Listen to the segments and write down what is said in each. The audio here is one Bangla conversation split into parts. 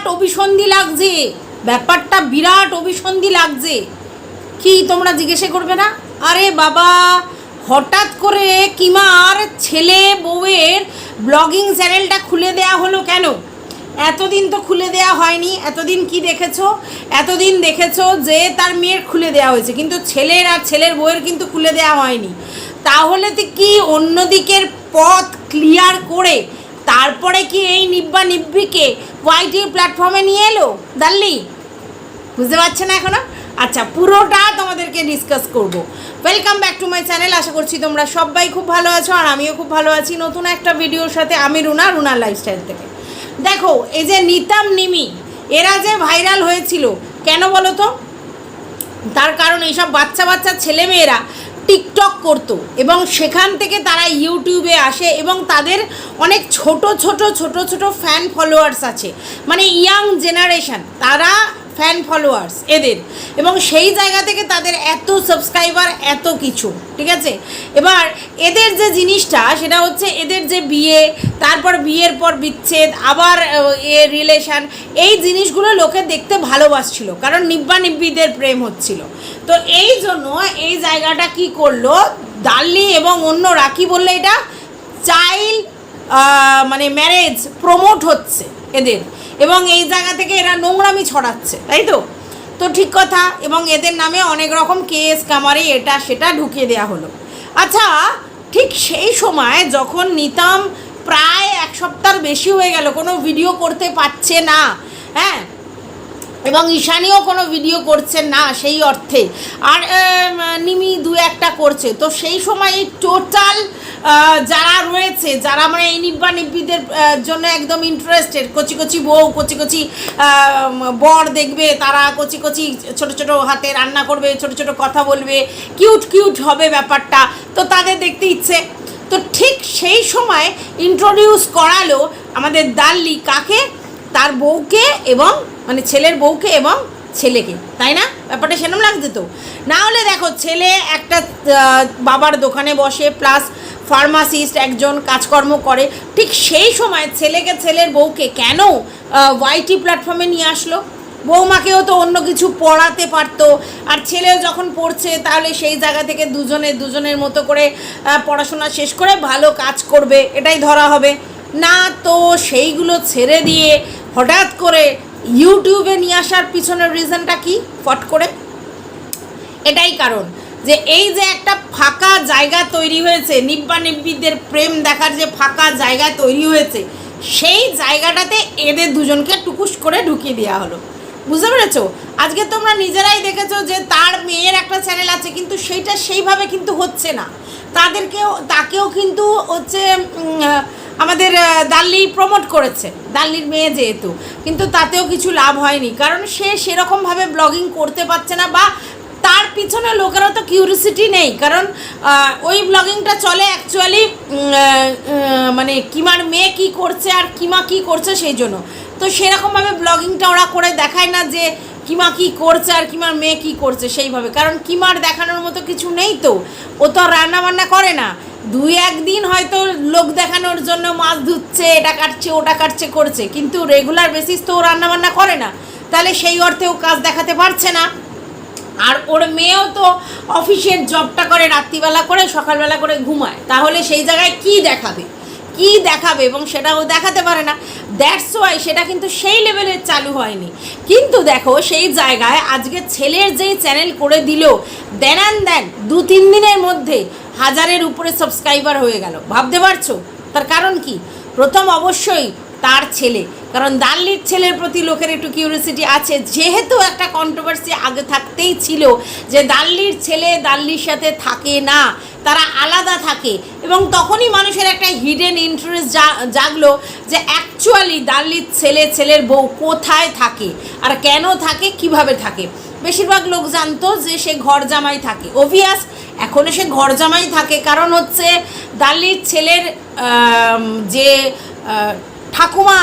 বিরাট অভিসন্ধি লাগছে। ব্যাপারটা বিরাট অভিসন্ধি লাগছে। কি তোমরা জিজ্ঞেসে করবে না? আরে বাবা, হঠাৎ করে কিমার ছেলে বউয়ের ব্লগিং চ্যানেলটা খুলে দেয়া হলো কেন? এতদিন তো খুলে দেয়া হয়নি। এতদিন কি দেখেছ? এতদিন দেখেছ যে তার মেয়ের খুলে দেয়া হয়েছে। কিন্তু ছেলের আর ছেলের বউয়ের কিন্তু খুলে দেয়া হয়নি। তাহলে তো কি অন্যদিকের পথ ক্লিয়ার করে তারপরে কি এই নিব্বা নিব্বিকে ওয়াইটি প্ল্যাটফর্মে নিয়ে এলো? দাল্লি? বুঝতে পারছে না এখনও? আচ্ছা পুরোটা তোমাদেরকে ডিসকাস করব। Welcome back to my channel আশা করছি তোমরা সবাই খুব ভালো আছো আর আমিও খুব ভালো আছি নতুন একটা ভিডিওর সাথে আমি রুনা রুনার লাইফস্টাইল থেকে। দেখো, এই যে নিতাম নিমি, এরা যে ভাইরাল হয়েছিল, কেন বলো তো? তার কারণ এইসব বাচ্চা বাচ্চা ছেলেমেয়েরা টিকটক করতো। এবং সেখান থেকে তারা ইউটিউবে আসে এবং তাদের অনেক ছোট ছোট ছোট ছোট ফ্যান ফলোয়ার্স আছে। মানে ইয়াং জেনারেশান তারা ফ্যান ফলোয়ার্স এদের। এবং সেই জায়গা থেকে তাদের এত সাবস্ক্রাইবার এত কিছু, ঠিক আছে? এবার এদের যে জিনিসটা, সেটা হচ্ছে এদের যে বিয়ে, তারপর বিয়ের পর বিচ্ছেদ, আবার, এ রিলেশন এই জিনিসগুলো লোকে দেখতে ভালোবাসছিল, কারণ নিব্বা নিব্বিদের প্রেম হচ্ছিল। তো এই জন্য এই জায়গাটা কি করল? দাল্লি এবং অন্য রাখি বললে এটা, চাইল্ড মানে ম্যারেজ প্রমোট হচ্ছে। এদের। এবং এই জায়গা থেকে এরা নোংরামি ছড়াচ্ছে, তাই তো? তো ঠিক কথা, এবং এদের নামে অনেক রকম কেস কামারে এটা সেটা ঢুকিয়ে দেওয়া হলো। আচ্ছা ঠিক সেই সময় যখন নিতাম প্রায় এক সপ্তাহ বেশি হয়ে গেল, কোনো ভিডিও করতে পারছে না হ্যাঁ? এবং ঈশানীও কোনো ভিডিও করছেন না সেই অর্থে। আর নিমি দু একটা করছে। তো সেই সময় এই টোটাল যারা রয়েছে, যারা মানে এই নিব্বা নিব্বিদের জন্য একদম ইন্টারেস্টেড কচি কচি বউ, কচি কচি বর দেখবে, তারা কচি কচি ছোট ছোট হাতে রান্না করবে, ছোট ছোট কথা বলবে কিউট কিউট হবে ব্যাপারটা। তো তাদের দেখতে ইচ্ছে। তো ঠিক সেই সময় ইন্ট্রোডিউস করালো আমাদের দাল্লি কাকে? তার বউকে এবং মানে ছেলের বউকে এবং ছেলেকে। তাই না? ব্যাপারটা সেরকম লাগছে তো? না হলে দেখো, ছেলে একটা বাবার দোকানে বসে প্লাস ফার্মাসিস্ট একজন কাজকর্ম করে। ঠিক সেই সময় ছেলেকে, ছেলের বউকে কেন ওয়াইটি প্ল্যাটফর্মে নিয়ে আসলো? বৌমাকেও তো অন্য কিছু পড়াতে পারতো। আর ছেলেও যখন পড়ছে, তাহলে সেই জায়গা থেকে দুজনে, দুজনের মতো করে পড়াশোনা শেষ করে ভালো কাজ করবে, এটাই ধরা হবে। না তো সেইগুলো ছেড়ে দিয়ে হঠাৎ করে ইউটিউবে নিয়ে আসার পিছনের রিজনটা কি? ফট করে। এটাই কারণ যে এই যে একটা ফাঁকা জায়গা তৈরি হয়েছে, নিব্বা নিব্বিদের প্রেম দেখার যে ফাঁকা জায়গা তৈরি হয়েছে, সেই জায়গাটাতে এদের দুজনকে টুকুস করে ঢুকিয়ে দেওয়া হলো। বুঝতে পেরেছ? আজকে তোমরা নিজেরাই দেখেছ যে তার মেয়ের একটা চ্যানেল আছে, কিন্তু সেইটা সেইভাবে কিন্তু হচ্ছে না। তাদেরকেও, তাকেও কিন্তু হচ্ছে আমাদের দাল্লি প্রমোট করেছে। দাল্লির মেয়ে যেহেতু। কিন্তু তাতেও কিছু লাভ হয়নি। কারণ সে সেরকমভাবে ব্লগিং করতে পারছে না বা তার পিছনে লোকেরও তো কিউরিসিটি নেই। কারণ ওই ব্লগিংটা চলে অ্যাকচুয়ালি মানে কিমার মেয়ে কি করছে আর কিমা কি করছে সেই জন্য। তো সেরকমভাবে ব্লগিংটা ওরা করে দেখায় না যে কিমা কি করছে আর কিমার মেয়ে কি করছে সেইভাবে। কারণ কিমার দেখানোর মতো কিছু নেই তো। ও তো রান্না বান্না করে না। দুই একদিন হয়তো লোক দেখানোর জন্য মাছ ধুচ্ছে, এটা কাটছে, ওটা কাটছে, করছে। কিন্তু রেগুলার বেসিস তো ও রান্নাবান্না করে না। তাহলে সেই অর্থে ও কাজ দেখাতে পারছে না। আর ওর মেয়েও তো অফিসের জবটা করে রাত্রিবেলা করে, সকালবেলা করে ঘুমায়। তাহলে সেই জায়গায় কি দেখাবে? কি দেখাবে? এবং সেটা ও দেখাতে পারে না। দ্যাটস ওয়াই সেটা কিন্তু সেই লেভেলের চালু হয়নি। কিন্তু দেখো, সেই জায়গায় আজকে ছেলের যেই চ্যানেল করে দিল দেন অ্যান্ড দেন দু তিন দিনের মধ্যে হাজারের উপরে সাবস্ক্রাইবার হয়ে গেল। ভাবতে পারছ? তার কারণ কি? প্রথম অবশ্যই তার ছেলে। কারণ দাল্লির ছেলের প্রতি লোকের একটু কিউরিয়াসিটি আছে। যেহেতু একটা কন্ট্রোভার্সি আগে থাকতেই ছিল যে দাল্লির ছেলে দাল্লির সাথে থাকে না, তারা আলাদা থাকে। এবং তখনই মানুষের একটা হিডেন ইন্টারেস্ট জাগলো যে অ্যাকচুয়ালি দাল্লির ছেলে, ছেলের বউ কোথায় থাকে? আর কেন থাকে? কীভাবে থাকে? বেশিরভাগ লোক জানতো যে সে ঘর জামাই থাকে। অভিয়াস এখনও সে ঘর জামাই থাকে। কারণ হচ্ছে দাল্লির ছেলের যে ঠাকুমা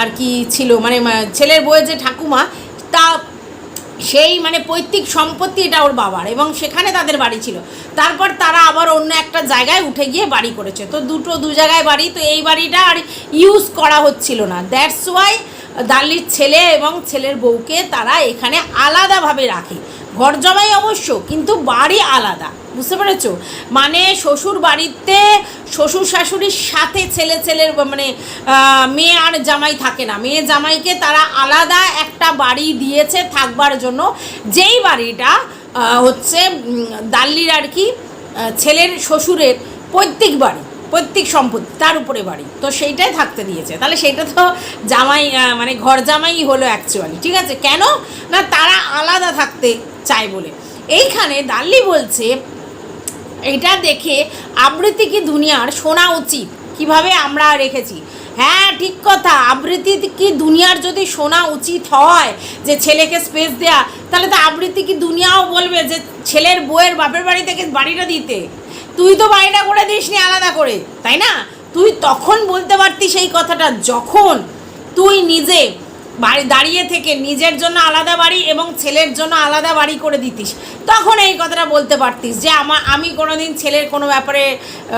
আর কি ছিল মানে ছেলের বউয়ের যে ঠাকুমা, তা সেই মানে পৈতৃক সম্পত্তি এটা ওর বাবার এবং সেখানে তাদের বাড়ি ছিল। তারপর তারা আবার অন্য একটা জায়গায় উঠে গিয়ে বাড়ি করেছে। তো দুটো, দু জায়গায় বাড়ি, তো এই বাড়িটা আর ইউজ করা হচ্ছিল না। দ্যাটস ওয়াই দালির ছেলে এবং ছেলের বউকে তারা এখানে আলাদাভাবে রাখে। ঘর জমাই অবশ্য, কিন্তু বাড়ি আলাদা। বুঝতে পেরেছ? মানে শ্বশুর বাড়িতে শ্বশুর শাশুড়ির সাথে ছেলে ছেলের মানে মেয়ে আর জামাই থাকে না। মেয়ে জামাইকে তারা আলাদা একটা বাড়ি দিয়েছে থাকবার জন্য। যেই বাড়িটা হচ্ছে দাল্লির আর কি ছেলের শ্বশুরের পৈতৃক বাড়ি। পৈতৃক সম্পত্তি, তার উপরে বাড়ি। তো সেইটাই থাকতে দিয়েছে। তাহলে সেটা তো জামাই মানে ঘর জামাই হলো অ্যাকচুয়ালি ঠিক আছে? কেন? না, তারা আলাদা থাকতে চায় বলে। এইখানে দাল্লি বলছে, এটা দেখে আবৃত্তি কি দুনিয়ার? শোনা উচিত। কীভাবে আমরা রেখেছি? হ্যাঁ ঠিক কথা। আবৃত্তি কি দুনিয়ার যদি শোনা উচিত হয়, যে ছেলেকে স্পেস দেয়া, তাহলে তো আবৃত্তি কি দুনিয়াও বলবে যে ছেলের বউয়ের বাপের বাড়ি থেকে বাড়িটা দিতে? তুই তো বাড়িটা করে দিস নি আলাদা করে, তাই না? তুই তখন বলতে পারতিস সেই কথাটা যখন তুই নিজে বাড়ি দাঁড়িয়ে থেকে নিজের জন্য আলাদা বাড়ি এবং ছেলের জন্য আলাদা বাড়ি করে দিতিস। তখন এই কথাটা বলতে পারতিস যে আমার আমি কোনোদিন ছেলের কোনো ব্যাপারে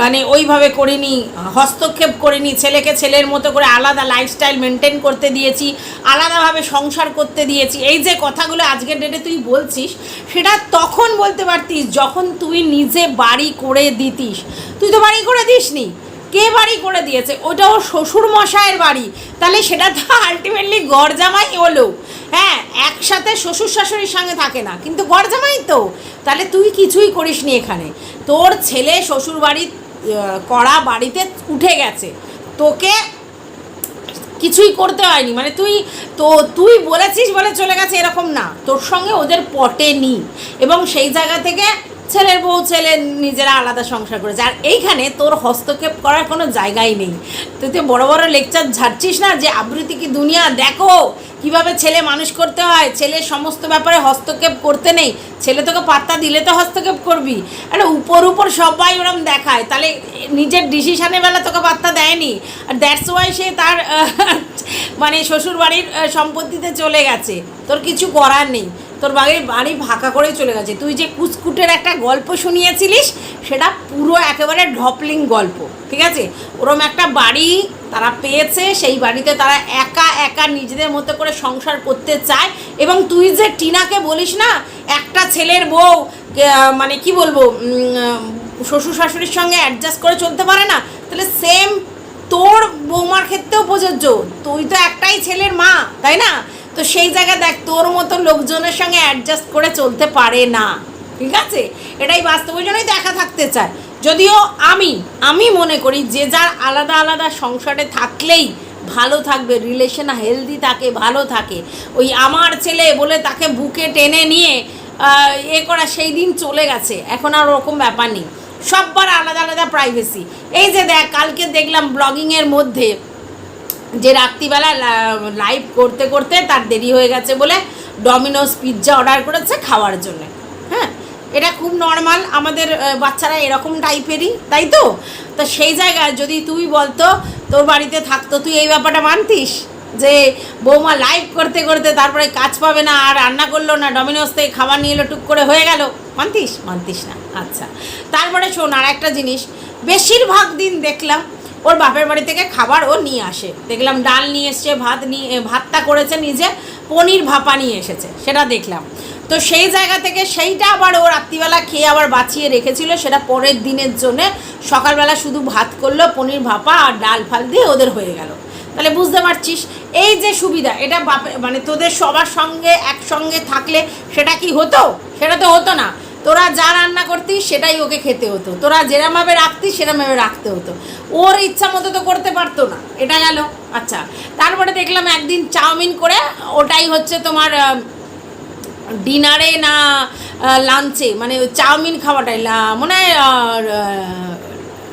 মানে ওইভাবে করিনি, হস্তক্ষেপ করিনি। ছেলেকে ছেলের মতো করে আলাদা লাইফস্টাইল মেনটেন করতে দিয়েছি, আলাদাভাবে সংসার করতে দিয়েছি। এই যে কথাগুলো আজকের ডেটে তুই বলছিস, সেটা তখন বলতে পারতিস যখন তুই নিজে বাড়ি করে দিতিস। তুই তো বাড়ি করে দিসনি। কে বাড়ি করে দিয়েছে? ওটা ওর শ্বশুর মশাইয়ের বাড়ি। তাহলে সেটা তো আলটিমেটলি গরজামাই হলো। হ্যাঁ একসাথে শ্বশুর শাশুড়ির সঙ্গে থাকে না। কিন্তু গরজামাই তো। তাহলে তুই কিছুই করিসনি এখানে। তোর ছেলে শ্বশুর বাড়ি করা বাড়িতে উঠে গেছে। তোকে কিছুই করতে হয়নি। মানে তুই তো, তুই বলেছিস বলে চলে গেছে এরকম না। তোর সঙ্গে ওদের পটেনি এবং সেই জায়গা থেকে ছেলের বউ ছেলে নিজেরা আলাদা সংসার করেছে। আর এইখানে তোর হস্তক্ষেপ করার কোনো জায়গাই নেই। তুই তো বড় বড় লেকচার ঝাড়ছিস না যে, আবৃত্তি কি দুনিয়া? দেখো কীভাবে ছেলে মানুষ করতে হয়। ছেলের সমস্ত ব্যাপারে হস্তক্ষেপ করতে নেই। ছেলে তোকে পাত্তা দিলে তো হস্তক্ষেপ করবি। আরে উপর উপর সবাই ওরম দেখায়। তাহলে নিজের ডিসিশনের বেলা তোকে পাত্তা দেয়নি। আর দ্যাটস ওয়াই সে তার মানে শ্বশুর বাড়ির সম্পত্তিতে চলে গেছে। তোর কিছু করার নেই। তোর বাড়ির বাড়ি ফাঁকা করে চলে গেছে। তুই যে কুচকুটের একটা গল্প শুনিয়েছিলিস, সেটা পুরো একেবারে ঢপলিং গল্প, ঠিক আছে? ওরম একটা বাড়ি তারা পেয়েছে, সেই বাড়িতে তারা একা একা নিজেদের মতো করে সংসার করতে চায় এবং তুই যে টিনাকে বলিস না, একটা ছেলের বউ মানে কি বলব শ্বশুর শাশুড়ির সঙ্গে অ্যাডজাস্ট করে চলতে পারে না, তাহলে সেম তোর বৌমার ক্ষেত্রেও প্রযোজ্য। তুই তো একটাই ছেলের মা, তাই না? তো সেই জায়গায় দেখ, তোর মতো লোকজনের সঙ্গে অ্যাডজাস্ট করে চলতে পারে না। ঠিক আছে? এটাই বাস্তব, ওই জন্যই দেখা থাকতে চায়। যদিও আমি আমি মনে করি যে যার আলাদা আলাদা সংসারে থাকলেই ভালো থাকবে রিলেশন হেলদি থাকে, ভালো থাকে। ওই আমার ছেলে বলে তাকে বুকে টেনে নিয়ে এ করা সেই দিন চলে গেছে। এখন আর ওরকম ব্যাপার নেই। সববার আলাদা আলাদা প্রাইভেসি এই যে দেখ, কালকে দেখলাম ব্লগিংয়ের মধ্যে যে রাত্রিবেলা লাইভ করতে করতে তার দেরি হয়ে গেছে বলে ডমিনোস পিৎজা অর্ডার করেছে খাওয়ার জন্য। হ্যাঁ এটা খুব নর্মাল আমাদের বাচ্চারা এরকম টাইপেরই তাই তো? তো সেই জায়গায় যদি তুই বলতো, তোর বাড়িতে থাকতো, তুই এই ব্যাপারটা মানতিস? যে বৌমা লাইভ করতে করতে তারপরে কাজ পাবে না, আর রান্না করল না ডমিনোস থেকে খাবার নিয়ে এলো, টুক করে হয়ে গেল। মানতিস? মানতিস না। আচ্ছা তারপরে শোন আর একটা জিনিস। বেশিরভাগ দিন দেখলাম ওর বাপের বাড়ি থেকে খাবার ও নিয়ে আসে। দেখলাম ডাল নিয়ে এসছে, ভাত নিয়ে ভাতটা করেছে নিজে, পনির ভাপা নিয়ে এসেছে, সেটা দেখলাম। তো সেই জায়গা থেকে সেইটা আবার ও রাত্রিবেলা খেয়ে আবার বাঁচিয়ে রেখেছিল, সেটা পরের দিনের জন্যে সকালবেলা শুধু ভাত করল, পনির ভাপা আর ডাল ফাল দিয়ে ওদের হয়ে গেল। তাহলে বুঝতে পারছিস, এই যে সুবিধা, এটা বাপে মানে তোদের সবার সঙ্গে একসঙ্গে থাকলে সেটা কি হতো? সেটা তো হতো না। তোরা যা রান্না করতিস সেটাই ওকে খেতে হতো। তোরা যেরমভাবে রাখতিস সেরমভাবে রাখতে হতো। ওর ইচ্ছা মতো তো করতে পারতো না। এটা গেল। আচ্ছা তারপরে দেখলাম একদিন চাউমিন করে ওটাই হচ্ছে তোমার ডিনারে না লাঞ্চে মানে চাউমিন খাওয়াটাই মনে হয়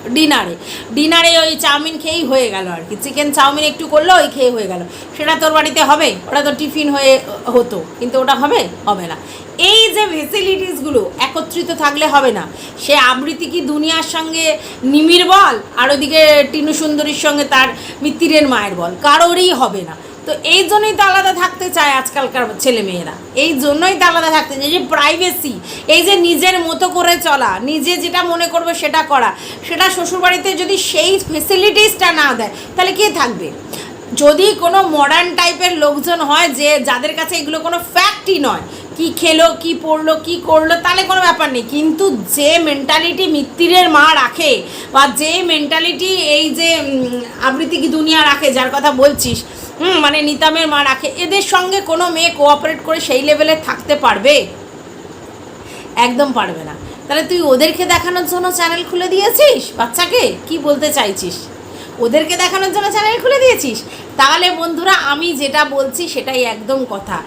ডিনারে। ডিনারে ওই চাউমিন খেয়েই হয়ে গেল আর কি। চিকেন চাউমিন একটু করল ওই খেয়ে হয়ে গেল। সেটা তোর বাড়িতে হবে? ওটা তো টিফিন হয়ে হতো। কিন্তু ওটা হবে? হবে না। এই যে ফেসিলিটিসগুলো একত্রিত থাকলে হবে না। সে আবৃত্তি কি দুনিয়ার সঙ্গে নিমির বল? আর ওদিকে টিনু সুন্দরীর সঙ্গে তার মিত্তিরের মায়ের বল? কারোরই হবে না। তো এই জন্যই তো আলাদা থাকতে চায় আজকালকার ছেলেমেয়েরা। এই জন্যই তো আলাদা থাকতে চায়। যে প্রাইভেসি এই যে নিজের মতো করে চলা, নিজে যেটা মনে করবে সেটা করা, সেটা শ্বশুরবাড়িতে যদি সেই ফেসিলিটিসটা না দেয়, তাহলে কে থাকবে? যদি কোনো মডার্ন টাইপের লোকজন হয় যে, যাদের কাছে এগুলো কোনো ফ্যাক্টই নয় কি খেলো, কি পড়ল, কি করল, তাহলে কোনো ব্যাপার নেই। কিন্তু যে মেন্টালিটি মিত্তিরের মা রাখে বা যে মেন্টালিটি এই যে আবৃত্তি কি দুনিয়া রাখে, যার কথা বলছিস, হুম মানে নিতামের মা রাখে, এদের সঙ্গে কোনো মেয়ে কোঅপারেট করে সেই লেভেলে থাকতে পারবে? একদম পারবে না। তাহলে তুই ওদেরকে দেখানোর জন্য চ্যানেল খুলে দিয়েছিস, বাচ্চাকে? কি বলতে চাইছিস? ওদেরকে দেখানোর জন্য চ্যানেল খুলে দিয়েছিস? তাহলে বন্ধুরা, আমি যেটা বলছি সেটাই একদম কথা।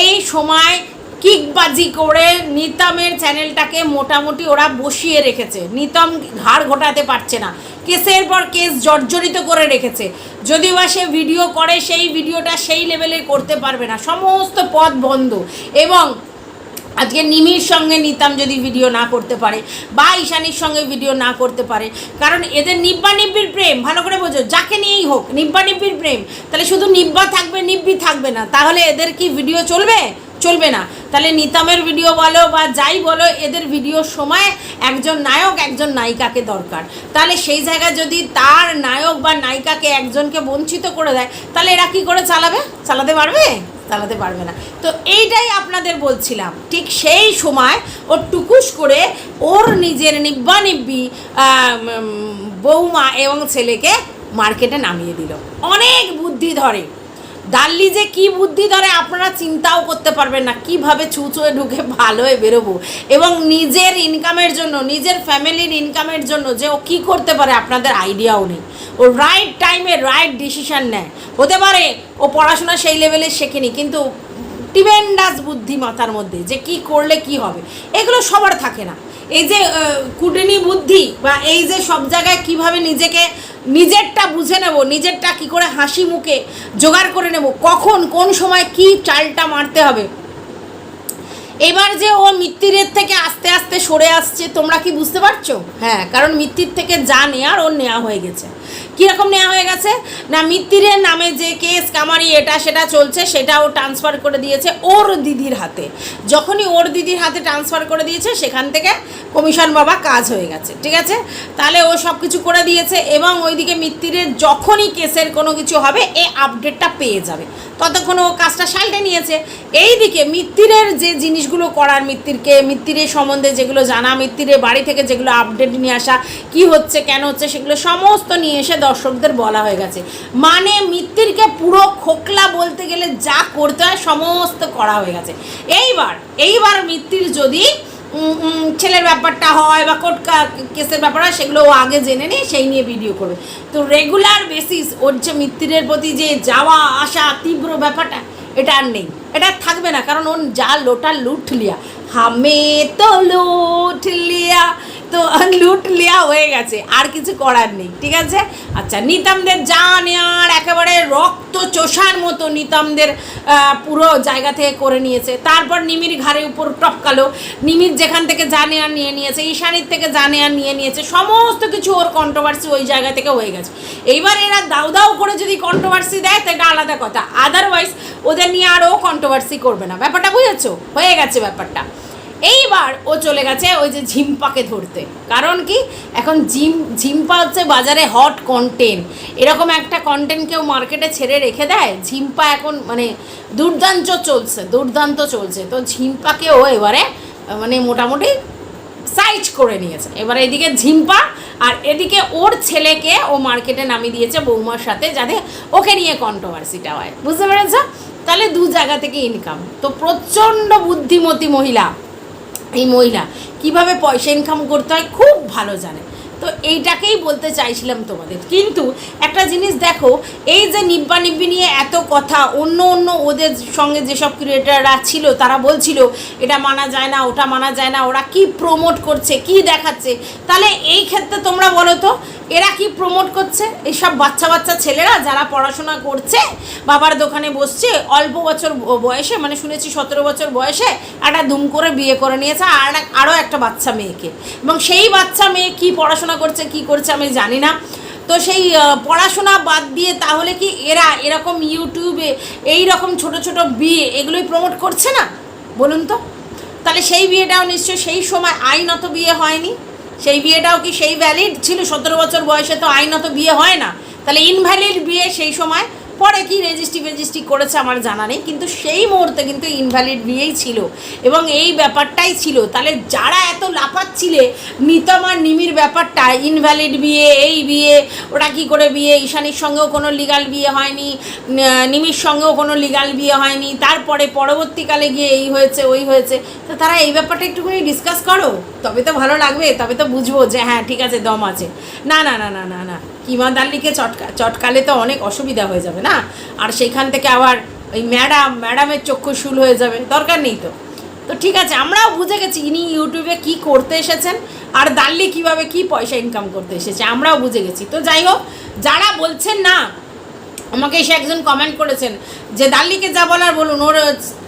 এই সময় কিকবাজি করে নিতমের চ্যানেলটাকে মোটামুটি ওরা বসিয়ে রেখেছে। নিতম ঘাড় ঘটাতে পারছে না। কেসের পর কেস জর্জরিত করে রেখেছে। যদি বা সে ভিডিও করে, সেই ভিডিওটা সেই লেভেলে করতে পারবে না। সমস্ত পথ বন্ধ। এবং আজকে নিমির সঙ্গে নিতাম যদি ভিডিও না করতে পারে, বা ঈশানির সঙ্গে ভিডিও না করতে পারে, কারণ এদের নিব্বা নিব্বির প্রেম, ভালো করে বোঝো, যাকে নিয়েই হোক, নিব্বা নিব্বির প্রেম। তাহলে শুধু নিব্বা থাকবে, নিব্বি থাকবে না। তাহলে এদের কি ভিডিও চলবে? চলবে না। তাহলে নিতামের ভিডিও বলো বা যাই বলো, এদের ভিডিওর সময় একজন নায়ক একজন নায়িকাকে দরকার। তাহলে সেই জায়গায় যদি তার নায়ক বা নায়িকাকে একজনকে বঞ্চিত করে দেয়, তাহলে এরা কি করে চালাবে? চালাতে পারবে? চালাতে পারবে না। তো এইটাই আপনাদের বলছিলাম। ঠিক সেই সময় ওর টুকুস করে ওর নিজের নিব্বা নিব্বি বৌমা এবং ছেলেকে মার্কেটে নামিয়ে দিল। অনেক বুদ্ধি ধরে। ডাল্লি যে কি বুদ্ধি ধরে আপনারা চিন্তাও করতে পারবেন না, কীভাবে চুচুয়ে ঢুকে ভালো হয়ে বেরোবো। এবং নিজের ইনকামের জন্য, নিজের ফ্যামিলির ইনকামের জন্য যে ও কী করতে পারে আপনাদের আইডিয়াও নেই। ও রাইট টাইমে রাইট ডিসিশন নেয়। হতে পারে ও পড়াশোনা সেই লেভেলে শেখেনি, কিন্তু টিভেন্ডাস বুদ্ধি মাথার মধ্যে যে কি করলে কি হবে। এগুলো সবার থাকে না। এই যে কুটিনি বুদ্ধি বা এই যে সব জায়গায় কীভাবে নিজেকে, নিজেরটা বুঝে নেব, নিজেরটা কি করে হাসি মুখে জোগাড় করে নেব, কখন, কোন সময় কি চালটা মারতে হবে? এবার যে ও মৃত্যুরের থেকে আস্তে আস্তে সরে আসছে, তোমরা কি বুঝতে পারছ? হ্যাঁ কারণ মৃত্যুর থেকে যা নেয়ার ওর নেওয়া হয়ে গেছে। কীরকম নেওয়া হয়ে গেছে? না, মিত্তিরের নামে যে কেস কামারি এটা সেটা চলছে সেটা ও ট্রান্সফার করে দিয়েছে ওর দিদির হাতে। যখনই ওর দিদির হাতে ট্রান্সফার করে দিয়েছে, সেখান থেকে কমিশন বাবা কাজ হয়ে গেছে, ঠিক আছে? তাহলে ও সব কিছু করে দিয়েছে এবং ওইদিকে মিত্তিরের যখনই কেসের কোনো কিছু হবে, এ আপডেটটা পেয়ে যাবে। ততক্ষণ ও কাজটা সালটে নিয়েছে। এইদিকে মিত্তিরের যে জিনিসগুলো করার মিত্তিরকে মৃত্যুরের সম্বন্ধে যেগুলো জানা মৃত্যুরের বাড়ি থেকে যেগুলো আপডেট নিয়ে আসা, কি হচ্ছে, কেন হচ্ছে, সেগুলো সমস্ত নিয়ে এসে দর্শকদের বলা হয়ে গেছে। মানে মৃত্যুরকে পুরো খোকলা বলতে গেলে যা করতে হয় সমস্ত করা হয়ে গেছে। এইবার এইবার মৃত্যুর যদি ছেলের ব্যাপারটা হয় বা কোর্ট কেসের ব্যাপার হয়, সেগুলো ও আগে জেনে নিয়ে সেই নিয়ে ভিডিও করবে। তো রেগুলার বেসিস ওর যে মৃত্যুরের প্রতি যে যাওয়া, আসা তীব্র ব্যাপারটা, এটা আর নেই। এটা থাকবে না, কারণ ওর যা লোটা লুট লিয়া। হামে তো লুট লিয়া। তো লুট লিয়া হয়ে গেছে, আর কিছু করার নেই, ঠিক আছে? আচ্ছা নিতামদের যা নেওয়ার একেবারে রক্ত চোষার মতো নিতামদের পুরো জায়গা থেকে করে নিয়েছে। তারপর নিমির ঘাড়ে উপর টপকালো। নিমির যেখান থেকে যা নেওয়ার নিয়ে নিয়েছে, ঈশানির থেকে যা নেওয়ার নিয়ে নিয়েছে, সমস্ত কিছু ওর কন্ট্রোভার্সি ওই জায়গা থেকে হয়ে গেছে। এইবার এরা দাউ দাউ করে যদি কন্ট্রোভার্সি দেয়, তো এটা আলাদা কথা। আদারওয়াইজ ওদের নিয়ে আর ও কন্ট্রোভার্সি করবে না। ব্যাপারটা বুঝেছ? হয়ে গেছে ব্যাপারটা। এইবার ও চলে গেছে ওই যে ঝিম্পাকে ধরতে। কারণ কি? এখন জিম ঝিম্পা হচ্ছে বাজারে হট কন্টেন্ট এরকম একটা কন্টেন্ট কেউ মার্কেটে ছেড়ে রেখে দেয়, ঝিম্পা এখন মানে দুর্দান্ত চলছে দুর্দান্ত চলছে। তো ঝিম্পাকেও এবারে মানে মোটামুটি সাইজ করে নিয়েছে। এবার এদিকে ঝিম্পা আর এদিকে ওর ছেলেকে ও মার্কেটে নামিয়ে দিয়েছে বৌমার সাথে, যাতে ওকে নিয়ে কন্ট্রোভার্সিটা হয়। বুঝতে পেরেছ? তাহলে দু জায়গা থেকে ইনকাম তো প্রচণ্ড বুদ্ধিমতী মহিলা এই মহিলা কীভাবে পয়সা ইনকাম করতে হয় খুব ভালো জানে। তো এইটাকেই বলতে চাইছিলাম তোমাদের। কিন্তু একটা জিনিস দেখো, এই যে নিব্বা নিব্বি নিয়ে এত কথা, অন্য অন্য ওদের সঙ্গে যেসব ক্রিয়েটাররা ছিল, তারা বলছিল, এটা মানা যায় না, ওটা মানা যায় না, ওরা কি প্রমোট করছে, কি দেখাচ্ছে? তাহলে এই ক্ষেত্রে তোমরা বলো তো এরা কি প্রমোট করছে? এইসব বাচ্চা বাচ্চা ছেলেরা যারা পড়াশোনা করছে, বাবার দোকানে বসছে, অল্প বছর বয়সে মানে শুনেছি সতেরো বছর বয়সে একটা দুম করে বিয়ে করে নিয়েছে আর আরও একটা বাচ্চা মেয়েকে। এবং সেই বাচ্চা মেয়ে কি পড়াশোনা করছে, কি করছে আমি জানি না। তো সেই পড়াশোনা বাদ দিয়ে তাহলে কি এরা এরকম ইউটিউবে এই রকম ছোট ছোট বিয়ে এগুলোই প্রমোট করছে না? বলুন তো। তাহলে সেই বিয়েটাও নিশ্চয়ই সেই সময় আইনত বিয়ে হয়নি? সেই বিয়েটাও কি সেই ভ্যালিড ছিল, সতেরো বছর বয়সে তো আইনত বিয়ে হয় না। তাহলে ইনভ্যালিড বিয়ে সেই সময় পরে কি রেজিস্ট্রি ফেজিস্ট্রি করেছে আমার জানা নেই, কিন্তু সেই মুহূর্তে কিন্তু ইনভ্যালিড বিয়েই ছিল এবং এই ব্যাপারটাই ছিল। তাহলে যারা এত লাফাচ্ছিলে, নিতম নিমির ব্যাপারটা ইনভ্যালিড বিয়ে, এই বিয়ে ওটা কি করে বিয়ে? ঈশানির সঙ্গেও কোনো লিগাল বিয়ে হয়নি নিমির সঙ্গেও কোনো লিগাল বিয়ে হয়নি, তারপরে পরবর্তীকালে গিয়ে এই হয়েছে, ওই হয়েছে। তো তারা এই ব্যাপারটা একটুখানি ডিসকাস করো। তবে তো ভালো লাগবে, তবে তো বুঝব যে হ্যাঁ ঠিক আছে, দম আছে। না না না না না না। কিমা দাল্লিকে চটকা, চটকালে তো অনেক অসুবিধা হয়ে যাবে না? আর সেইখান থেকে আবার ওই ম্যাডাম, ম্যাডামের চক্ষু শুল হয়ে যাবে, দরকার নেই তো। তো ঠিক আছে, আমরাও বুঝে গেছি ইনি ইউটিউবে কি করতে এসেছেন আর দাল্লি কীভাবে কি পয়সা ইনকাম করতে এসেছে, আমরাও বুঝে গেছি। তো যাই হোক, যারা বলছেন না, আমাকে এসে একজন কমেন্ট করেছেন যে, দাল্লিকে যা বলার বলুন, ওর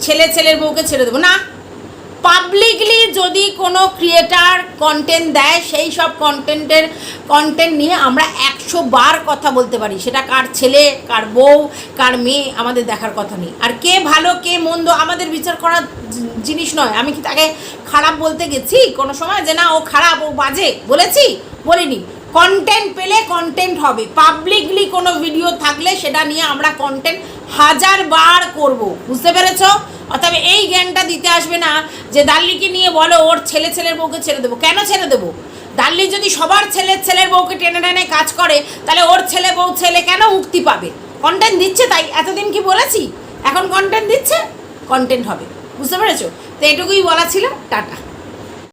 ছেলে, ছেলের বউকে ছেড়ে দেবো। না পাবলিকলি যদি কোনো ক্রিয়েটার কন্টেন্ট দেয়, সেই সব কন্টেন্টের কন্টেন্ট নিয়ে আমরা একশো বার কথা বলতে পারি। সেটা কার ছেলে, কার বউ, কার মেয়ে, আমাদের দেখার কথা নেই। আর কে ভালো, কে মন্দ, আমাদের বিচার করার জিনিস নয়। আমি কি তাকে খারাপ বলতে গেছি? কোনো সময় যে না, ও খারাপ, ও বাজে, বলেছি? বলিনি। কন্টেন্ট পেলে কন্টেন্ট হবে। পাবলিকলি কোনো ভিডিও থাকলে সেটা নিয়ে আমরা কন্টেন্ট হাজার বার করব। বুঝতে পেরেছ? অতএব এই জ্ঞানটা দিতে আসবে না যে দাল্লিকে নিয়ে বলো, ওর ছেলে ছেলের বউকে ছেড়ে দেবো। কেন ছেড়ে দেবো? দাল্লি যদি সবার ছেলের ছেলের বউকে টেনে টেনে কাজ করে, তাহলে ওর ছেলে বউ ছেলে কেন মুক্তি পাবে? কন্টেন্ট দিচ্ছে তাই? এতদিন কি বলেছি? এখন কন্টেন্ট দিচ্ছে? কন্টেন্ট হবে। বুঝতে পেরেছ? তো এটুকুই বলা ছিল। টাটা।